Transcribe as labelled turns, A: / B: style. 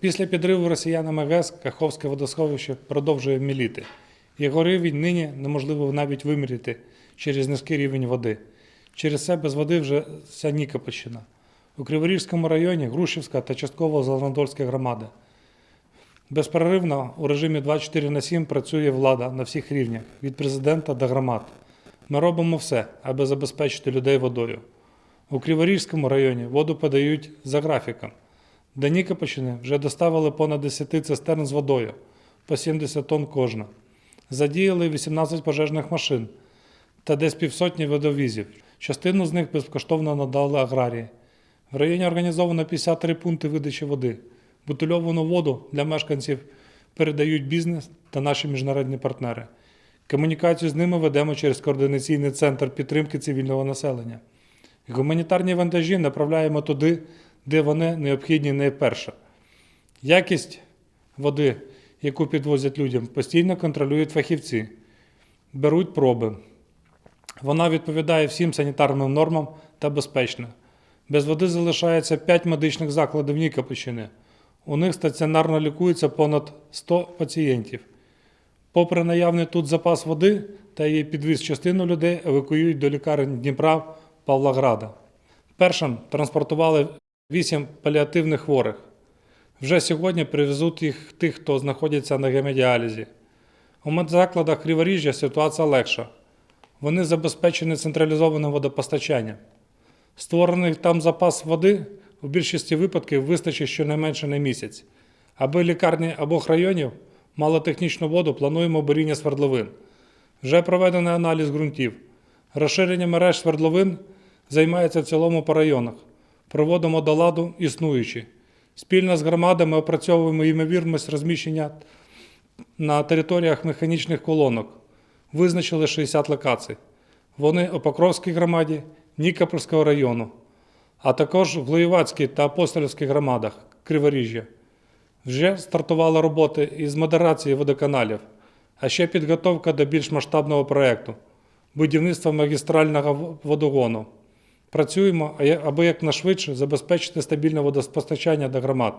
A: Після підриву росіянами ГЕС Каховське водосховище продовжує міліти. Його рівень нині неможливо навіть виміряти через низький рівень води. Через це без води вже вся Нікопольщина. У Криворізькому районі Грушівська та частково Зеленодольська громади. Безперервно у режимі 24 на 7 працює влада на всіх рівнях, від президента до громад. Ми робимо все, аби забезпечити людей водою. У Криворізькому районі воду подають за графіком. До Нікопольщини вже доставили понад 10 цистерн з водою, по 70 тонн кожна. Задіяли 18 пожежних машин та десь півсотні водовізів. Частину з них безкоштовно надали аграрії. В районі організовано 53 пункти видачі води. Бутильовану воду для мешканців передають бізнес та наші міжнародні партнери. Комунікацію з ними ведемо через координаційний центр підтримки цивільного населення. Гуманітарні вантажі направляємо туди, де вони необхідні найперше. Якість води, яку підвозять людям, постійно контролюють фахівці, беруть проби. Вона відповідає всім санітарним нормам та безпечна. Без води залишається 5 медичних закладів Нікопольщини. У них стаціонарно лікується понад 100 пацієнтів. Попри наявний тут запас води та її підвіз частину людей евакуюють до лікарень Дніпра, Павлограда. Першим транспортували 8 паліативних хворих. Вже сьогодні привезуть їх тих, хто знаходиться на гемодіалізі. У медзакладах Криворіжжя ситуація легша. Вони забезпечені централізованим водопостачанням. Створений там запас води у більшості випадків вистачить щонайменше на місяць. Аби лікарні обох районів мали технічну воду, плануємо буріння свердловин. Вже проведений аналіз ґрунтів. Розширення мереж свердловин займається в цілому по районах. Проводимо до ладу існуючі. Спільно з громадами опрацьовуємо ймовірність розміщення на територіях механічних колонок. Визначили 60 локацій. Вони у Покровській громаді, Нікопольського району, а також в Глоєвацькій та Апостольській громадах Криворіжжя. Вже стартували роботи із модерації водоканалів, а ще підготовка до більш масштабного проєкту будівництва магістрального водогону. Працюємо, аби якнайшвидше забезпечити стабільне водопостачання до громад.